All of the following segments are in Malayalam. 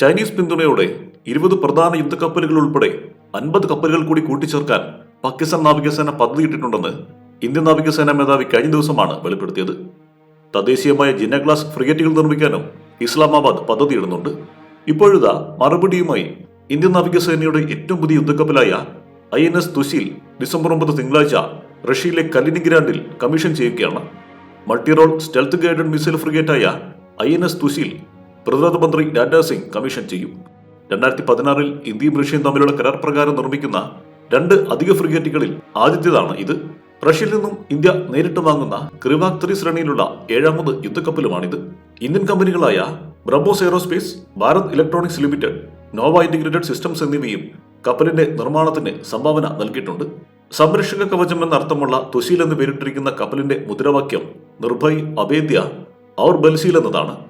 ചൈനീസ് പിന്തുണയോടെ ഇരുപത് പ്രധാന യുദ്ധക്കപ്പലുകൾ ഉൾപ്പെടെ അൻപത് കപ്പലുകൾ കൂടി കൂട്ടിച്ചേർക്കാൻ പാകിസ്ഥാൻ നാവികസേന പദ്ധതിയിട്ടിട്ടുണ്ടെന്ന് ഇന്ത്യൻ നാവികസേന മേധാവി കഴിഞ്ഞ ദിവസമാണ് വെളിപ്പെടുത്തിയത്. തദ്ദേശീയമായ ജിനഗ്ലാസ് ഫ്രിഗറ്റുകൾ നിർമ്മിക്കാനും ഇസ്ലാമാബാദ് പദ്ധതിയിടുന്നുണ്ട്. ഇപ്പോഴിതാ മറുപടിയുമായി ഇന്ത്യൻ നാവികസേനയുടെ ഏറ്റവും പുതിയ യുദ്ധക്കപ്പലായ I N S Tushil December ഒമ്പത് തിങ്കളാഴ്ച റഷ്യയിലെ കലിനിഗ്രാൻഡിൽ കമ്മീഷൻ ചെയ്യുകയാണ്. മൾട്ടിറോൾ സ്റ്റെൽത്ത് ഗൈഡഡ് മിസൈൽ ഫ്രിഗേറ്റായ ഐ എൻ എസ് തുശീൽ പ്രതിരോധ മന്ത്രി രാജ്നാഥ് സിംഗ് കമ്മീഷൻ ചെയ്യും. രണ്ടായിരത്തി പതിനാറിൽ ഇന്ത്യയും റഷ്യയും തമ്മിലുള്ള കരാർ പ്രകാരം നിർമ്മിക്കുന്ന രണ്ട് അധിക ഫ്രിഗേറ്റുകളിൽ ആദ്യത്തേതാണ് ഇത്. റഷ്യയിൽ നിന്നും ഇന്ത്യ നേരിട്ട് വാങ്ങുന്ന ക്രിവാക് ത്രീ ശ്രേണിയിലുള്ള ഏഴാമത് യുദ്ധക്കപ്പലുമാണിത്. Indian കമ്പനികളായ BrahMos aerospace Bharat electronics limited Nova integrated systems എന്നിവയും കപ്പലിന്റെ നിർമ്മാണത്തിന് സംഭാവന നൽകിയിട്ടുണ്ട്. സംരക്ഷക കവചം എന്നർത്ഥമുള്ള തുശീൽ എന്ന് പേരിട്ടിരിക്കുന്ന കപ്പലിന്റെ മുദ്രാവാക്യം നിർഭയ് അഭേദ്യ ഔർ ബൽസീൽ എന്നതാണ്.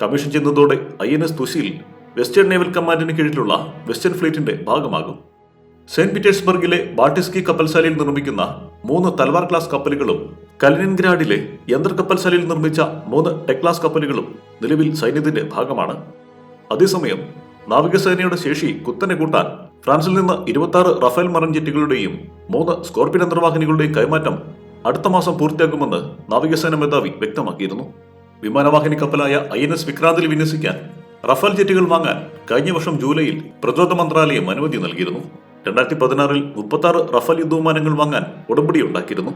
കമ്മീഷൻ ചെയ്യുന്നതോടെ I N S Tushil western naval കമാൻഡിന് കീഴിലുള്ള വെസ്റ്റേൺ ഫ്ലീറ്റിന്റെ ഭാഗമാകും. സെന്റ് പീറ്റേഴ്സ്ബർഗിലെ ബാട്ടിസ്കി കപ്പൽശാലയിൽ നിർമ്മിക്കുന്ന മൂന്ന് തൽവാർ ക്ലാസ് കപ്പലുകളും കലിനിൻഗ്രാഡിലെ യന്ത്ര കപ്പൽശാലയിൽ നിർമ്മിച്ച മൂന്ന് ടെക്ലാസ് കപ്പലുകളും നിലവിൽ സൈന്യത്തിന്റെ ഭാഗമാണ്. അതേസമയം നാവികസേനയുടെ ശേഷി കുത്തനെ കൂട്ടാൻ ഫ്രാൻസിൽ നിന്ന് ഇരുപത്തി റഫേൽ മറൻ ജെറ്റുകളുടെയും മൂന്ന് സ്കോർപിയൻ യന്ത്രവാഹിനികളുടെയും കൈമാറ്റം അടുത്ത മാസം പൂർത്തിയാക്കുമെന്ന് നാവികസേന മേധാവി വ്യക്തമാക്കിയിരുന്നു. വിമാനവാഹിനി കപ്പലായ ഐ എൻ എസ് വിക്രാന്തിൽ വിന്യസിക്കാൻ റഫേൽ ജെറ്റുകൾ വാങ്ങാൻ കഴിഞ്ഞ വർഷം ജൂലൈയിൽ പ്രതിരോധ മന്ത്രാലയം അനുമതി നൽകിയിരുന്നു. രണ്ടായിരത്തി പതിനാറിൽ മുപ്പത്തി ആറ് റഫേൽ യുദ്ധവിമാനങ്ങൾ വാങ്ങാൻ ഉടമ്പടി ഉണ്ടാക്കിയിരുന്നു.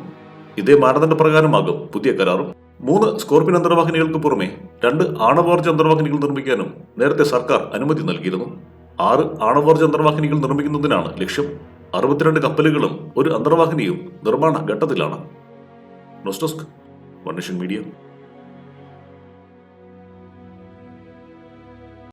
ഇതേ മാനദണ്ഡ പ്രകാരമാകും പുതിയ കരാറും. മൂന്ന് സ്കോർപിൻ അന്തർവാഹിനികൾക്ക് പുറമെ രണ്ട് ആണവോർജ അന്തർവാഹിനികൾ നിർമ്മിക്കാനും നേരത്തെ സർക്കാർ അനുമതി നൽകിയിരുന്നു. ആറ് ആണവോർജ അന്തർവാഹിനികൾ നിർമ്മിക്കുന്നതിനാണ് ലക്ഷ്യം. അറുപത്തിരണ്ട് കപ്പലുകളും ഒരു അന്തർവാഹിനിയും നിർമ്മാണ ഘട്ടത്തിലാണ്. Desk one nation media.